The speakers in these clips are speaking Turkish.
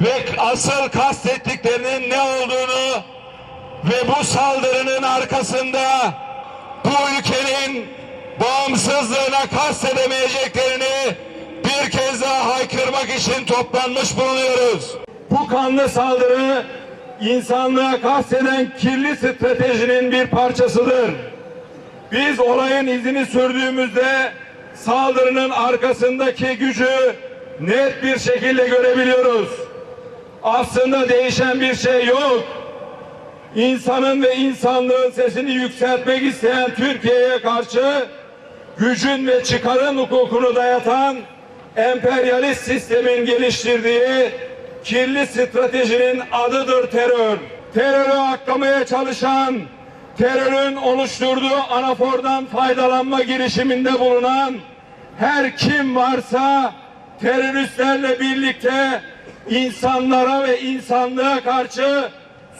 ve asıl kastettiklerinin ne olduğunu ve bu saldırının arkasında bu ülkenin bağımsızlığına kastedemeyeceklerini bir kez daha haykırmak için toplanmış bulunuyoruz. Bu kanlı saldırı insanlığa kasteden kirli stratejinin bir parçasıdır. Biz olayın izini sürdüğümüzde saldırının arkasındaki gücü net bir şekilde görebiliyoruz. Aslında değişen bir şey yok. İnsanın ve insanlığın sesini yükseltmek isteyen Türkiye'ye karşı gücün ve çıkarın hukukunu dayatan emperyalist sistemin geliştirdiği kirli stratejinin adıdır terör. Terörü aklamaya çalışan, terörün oluşturduğu anafordan faydalanma girişiminde bulunan her kim varsa teröristlerle birlikte insanlara ve insanlığa karşı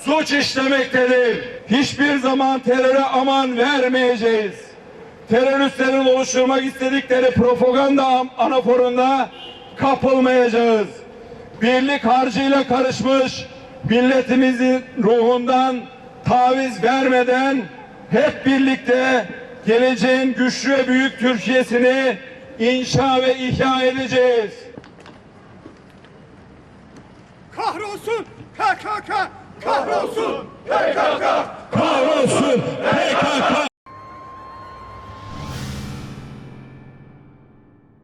suç işlemektedir. Hiçbir zaman teröre aman vermeyeceğiz. Teröristlerin oluşturmak istedikleri propaganda anaforunda kapılmayacağız. Birlik harcıyla karışmış milletimizin ruhundan taviz vermeden hep birlikte geleceğin güçlü ve büyük Türkiye'sini inşa ve ihya edeceğiz. Kahrolsun! Kahrolsun! Kahrolsun PKK!